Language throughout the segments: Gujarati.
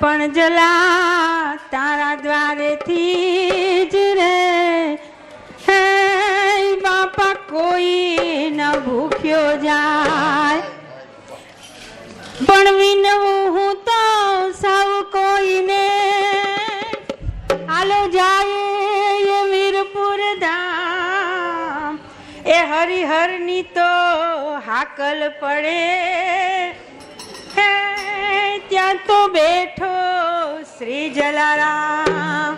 પણ જલા તારા દ્વારેથી જ રે. હે બાપા, કોઈ ન ભૂખ્યો જાય. પણ વિનવું હું તો સૌ કોઈને. આલો જાય વીરપુર ધામ. એ હરિહરની તો હાકલ પડે. ક્યાં તો બેઠો શ્રી જલારામ.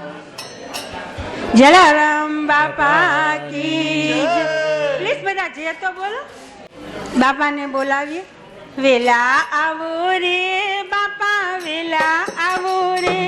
જલારામ બાપા કી પ્લીઝ બધા જે તો બોલો. બાપાને બોલાવીએ. વેલા આવો રે બાપા, વેલા આવો રે.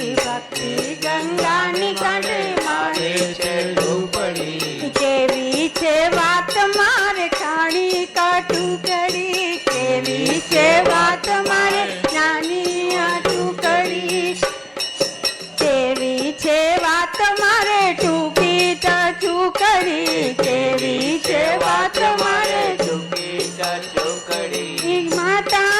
ભક્તિ ગંગાની કાંઠે મારે છે કેવી છે વાત મારે ખાણી કાઠું કરી? કેવી છે વાત મારે નાની આટું કરી કેવી છે વાત મારે ટૂંકી તાચું કરી? કેવી છે વાત મારે ટૂંકી તાચું કરી? માતા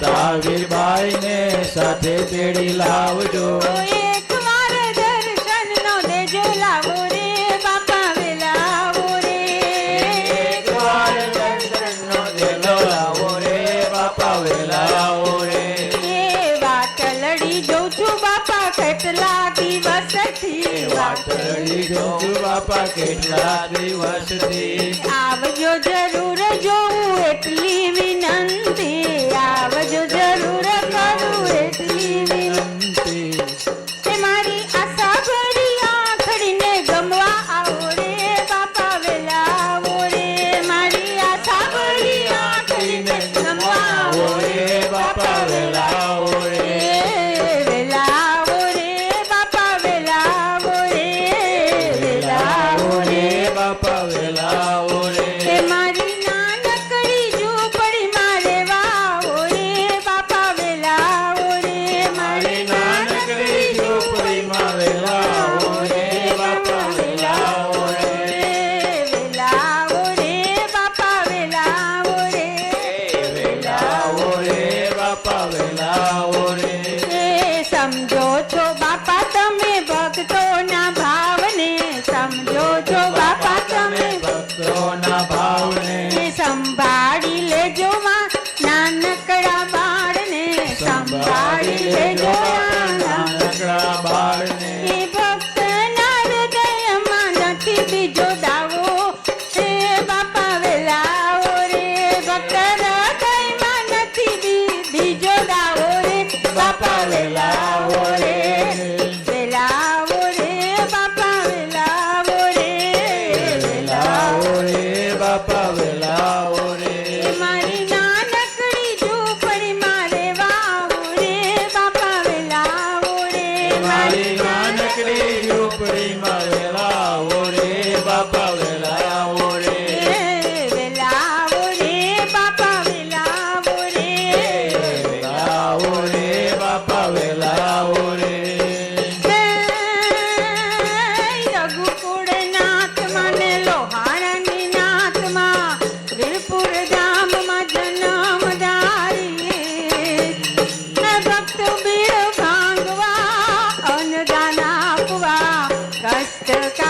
તાવીરબાઈ ને સાથે તેડી લાવજો. પાતળી જોઉં બાપા કેટલા દિવસથી આવજો જરૂર જોઉં એટલી વિનંતી આવજો જરૂર tá. Girl,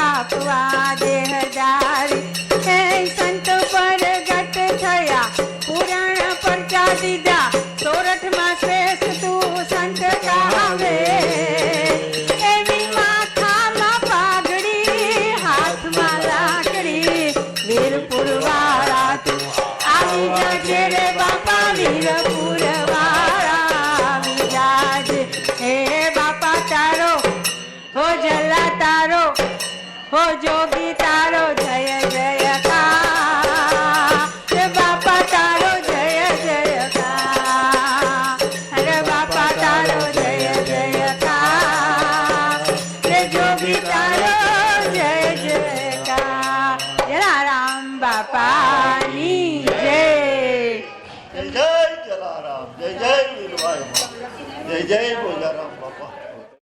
હો જોગી તારો જય જય રે બાપા તારો જય જયકાર. રે બાપા તારો જય જયકાર. રે જોગી તારો જય જયકાર. જલારામ બાપાની જય. જય જય જલારામ. જય જય જય જય બોજારામ બાપા